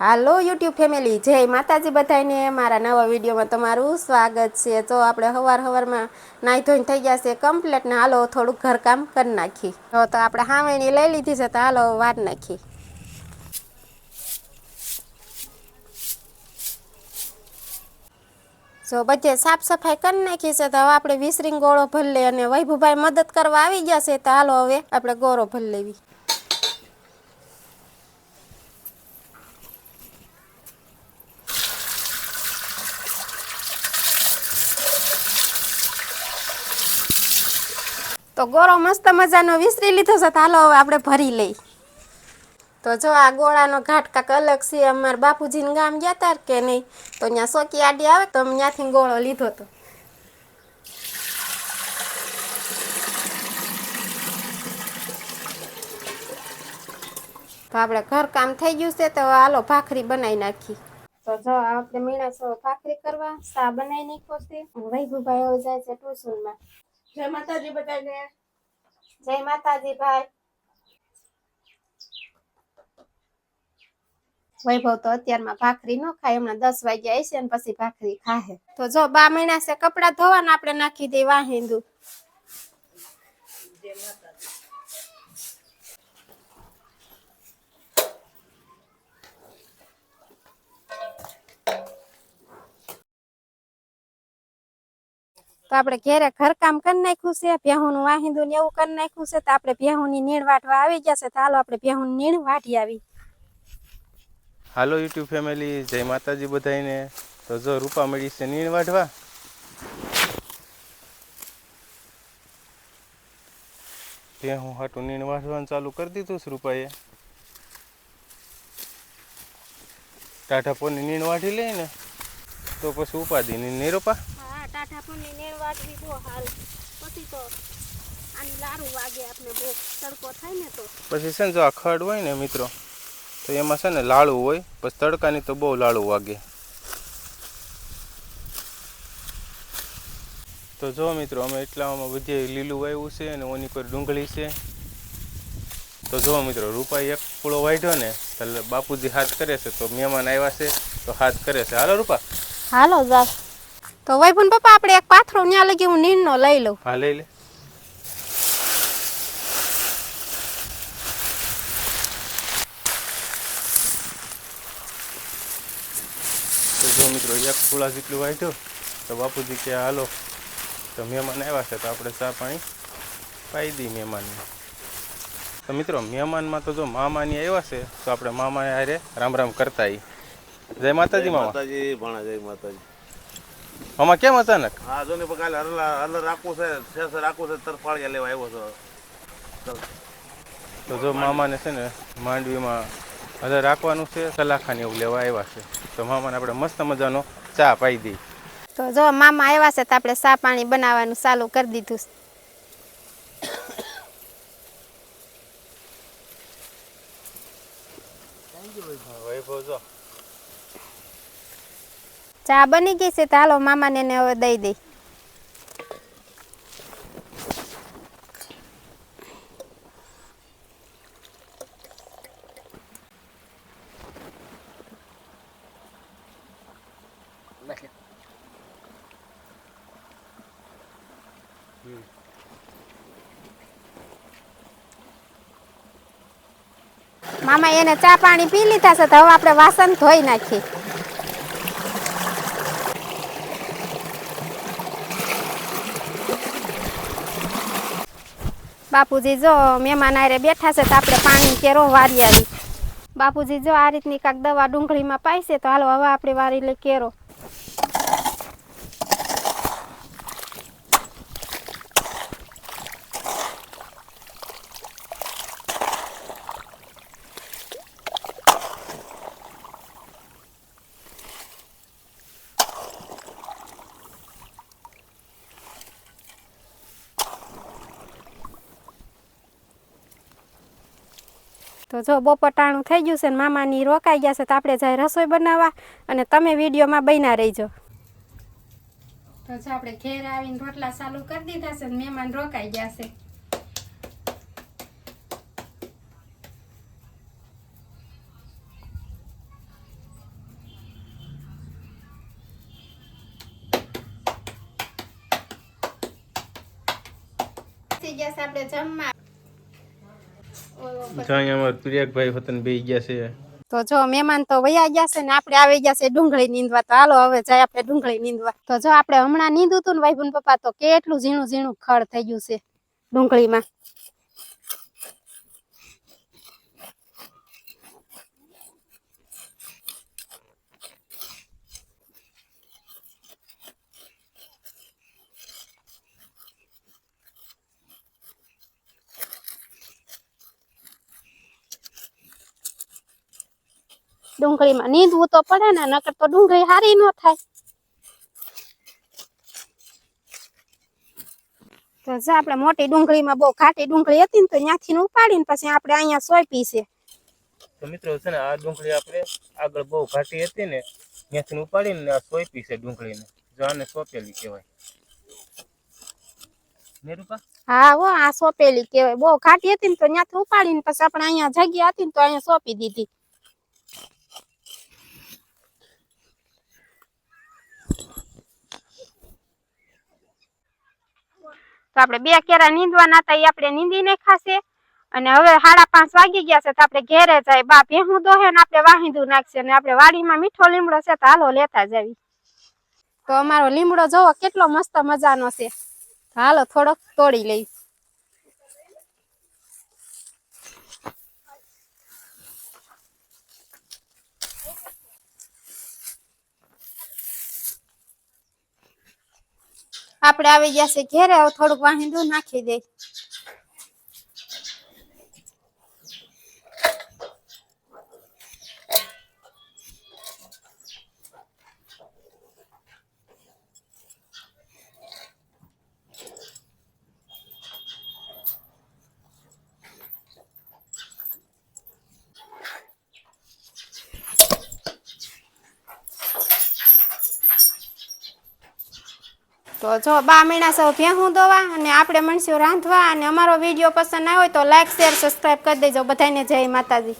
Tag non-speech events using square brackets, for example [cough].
હાલો, YouTube family. જય માતાજી બધાને મારા નવા વિડીયોમાં તમારું સ્વાગત છે. તો આપણે હવાર હવારમાં નાહી ધોઈને થઈ ગયા છે કમ્પ્લેટ ને હાલો થોડુંક ઘરકામ કરી નાખી તો આપણે હાવેણી લઈ લીધી છે, તો હાલો વાર નાખી જો બધે સાફ સફાઈ કરી નાખી છે, તો હવે આપણે વિસરીંગ ગોળો ભરી લે અને વૈભુભાઈ મદદ કરવા આવી ગયા છે, તો હાલો હવે આપણે ગોળો ભરી લેવી. ગોળો મસ્ત મજાનો વિસરી લીધો છે હાલો હવે આપણે ભરી લઈ. તો જો આ ગોળાનો ઘાટ કાંક અલગ છે, અમારા બાપુજીને ગામ ગયા તાર કે નહીં? તો ત્યાં સોકી આડી આવે તો ત્યાંથી ગોળો લીધો તો. તો આપણે ઘર કામ થઈ ગયું છે તો હાલો ભાખરી બનાવી નાખી. તો જો આપણે મીણા છો ભાખરી કરવા સા બનાવી નાખો છે. વૈભુભાઈ જાય છે ટ્યુશનમાં. જય માતાજી બધાને. જય માતાજી ભાઈ. વૈભવ તો અત્યારમાં ભાખરી ન ખાય હમણાં દસ વાગ્યા હશે ને પછી ભાખરી ખાહે. તો જો બા મહિના છે કપડા ધોવાના આપણે નાખી દે વાહિંદુ. તો આપણે ઘેરે ઘરકામ કરી નાખ્યું છે ભેહુંનું વાહિંદુ ને એવું કરી નાખ્યું છે તો આપણે ભેહુંની નીણ વાટવા આવી ગયા છે તો હાલો આપણે ભેહુંની નીણ વાટી આવી. હાલો યુટ્યુબ ફેમિલી જય માતાજી બધાને તો જો રૂપા મળી છે નીણ વાઢવા. તે હું હાટું નીણ વાઢવાનું ચાલુ કરી દીધું છે રૂપાએ. ટાઢા પોની નીણ વાઢી લે ને તો પછી ઉપાદી ની રોપા? હા ટાટા પની વાટવી બહુ હાલ. પછી તો આની લારું વાગે આપણે બહુ. તડકો થાય ને તો. પછી છે ને જો આ ખડ હોય ને મિત્રો તો એમાં છે ને લાળું હોય પછી તડકાની તો બહુ લાળું વાગે. તો જો મિત્રો અમે એટલામાં બધે લીલું વાવ્યું છે અને ઓની કોઈ ડુંગળી છે. તો જો મિત્રો રૂપાઈ એક પૂળો વાઢ્યો ને તો બાપુજી હાથ કરે છે તો મહેમાન આવ્યા છે તો હાથ કરે છે. હાલો રૂપા. હાલો જા. તો વૈભુન પપ્પા આપણે એક પાથરો ન્યા લગી હું નીણનો લઈ લઉં. હા લઈ લે. તો જો મિત્રો એક ફૂલા જેટલું વાંચ્યું તો બાપુજી કે હાલો તો મહેમાન આવ્યા છે તો આપણે ચા પાણી પાઈ દઈ મહેમાનને. તો મિત્રો મહેમાનમાં તો જો મામાની આવ્યા છે તો આપણે મામાને હારે રામ રામ કરતા જય માતાજી મામા. માતાજી ભણા જય માતાજી. મામા કેમ અચાનક? હા જો ને કાલે હરલા હરલા રાખવું છે શેષ રાખવું છે તરફાળિયા લેવા આવ્યો છો. તો જો મામાને છે ને માંડવીમાં હજાર રાખવાનું છે સલાખાને એવું લેવા આવ્યા છે. તો મામાને આપણે મસ્ત મજાનો ચા પાઈ દઈ તો જો મામા આવ્યા છે તો આપણે ચા પાણી બનાવવાનું ચાલુ કરી દીધું છે. [coughs] વૈભવ જો. ચા બની ગઈ છે તો હાલો મામાને એને હવે દઈ દઈ. મામા એને ચા પાણી પી લીધા છે તો હવે આપણે વાસણ ધોઈ નાખીએ. બાપુજી, જો મહેમાન આરે બેઠા છે તો આપણે પાણી કેરો વારી આવી. બાપુજી, જો આ રીતની કાંક દવા ડુંગળીમાં પાઈશે તો હાલો હવે આપણે વારી લઈ કેરો. તો જો બપોટાણું થઈ ગયું છે ને મામાની રોકાઈ ગયા છે તો આપણે જાય રસોઈ બનાવવા અને તમે વિડીયોમાં બન્યા રહીજો. તો જો આપણે ઘેર આવીને રોટલા ચાલુ કરી દીધા છે મહેમાન રોકાઈ ગયા છે આપણે જમવા. તો જો મહેમાન તો વયા ગયા છે ને આપણે આવી ગયા છે ડુંગળી નીંદવા, તો હાલો હવે જાય આપણે ડુંગળી નીંદવા. તો જો આપણે હમણાં નીંદું હતું ને ભાઈ પપ્પા, તો કેટલું ઝીણું ઝીણું ખડ થઈ ગયું છે ડુંગળીમાં. ડુંગળીમાં નીંદવું તો પડે ને નકર તો ડુંગળી હારી ન થાય. તો જો આપણે મોટી ડુંગળીમાં બહુ ખાટી ડુંગળી હતી ને તો ત્યાંથી ઉપાડીને પછી આપણે અહીંયા સોંપી છે. તો મિત્રો છે ને આ ડુંગળી આપણે આગળ બહુ ઘાટી હતી ને ત્યાંથી ઉપાડીને આ સોંપી છે ડુંગળીને. જો આને સોંપેલી કહેવાય. હા હો આ સોંપેલી કહેવાય. બહુ ખાટી હતી ને તો ત્યાંથી ઉપાડીને પછી આપણે અહીંયા જગ્યા હતી ને તો અહીંયા સોંપી દીધી. તો આપણે બે કેરા નીંદવાના હતા એ આપણે નીંદીને નાખાશે. અને હવે સાડા પાંચ વાગી ગયા છે, તો આપણે ઘેરે જાય. બા ભેહું દોહે ને આપણે વાહિંદું નાખશે. અને આપણે વાડીમાં મીઠો લીમડો છે, તો હાલો લેતા જાવી. તો અમારો લીમડો જોવો, કેટલો મસ્ત મજાનો છે. હાલો થોડોક તોડી લઈ. આપણે આવી ગયા છે ઘેરે થોડુંક વાહિંદું નાખી દઈ તો જો બા મહિના સૌ ભેહું દોવા અને આપણે મળશું રાંધવા અને અમારો વીડિયો પસંદ આવ્યો હોય તો લાઈક શેર સબસ્ક્રાઈબ કરી દેજો. બધાને જય માતાજી.